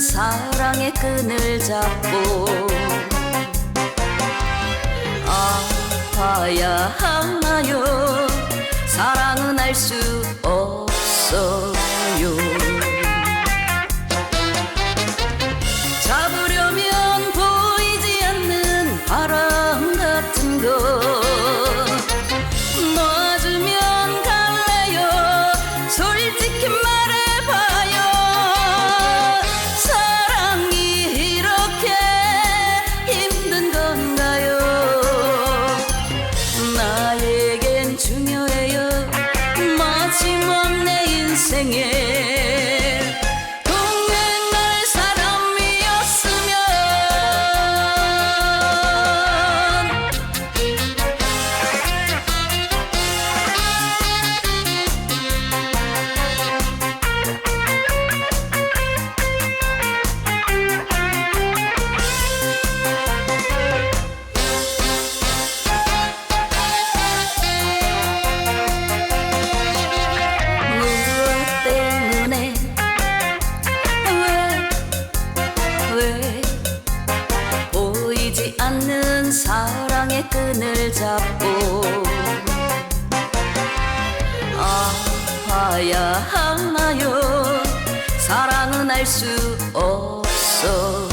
사랑의 끈을 잡고 아파야 하나요? 사랑은 알 수 없어 않는 사랑의 끈을 잡고 아파야 하나요? 사랑은 알 수 없어요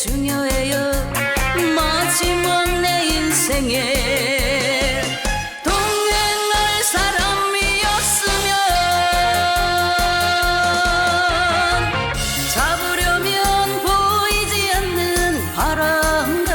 중요해요. 마지막 내 인생에 동행할 사람이었으면 잡으려면 보이지 않는 바람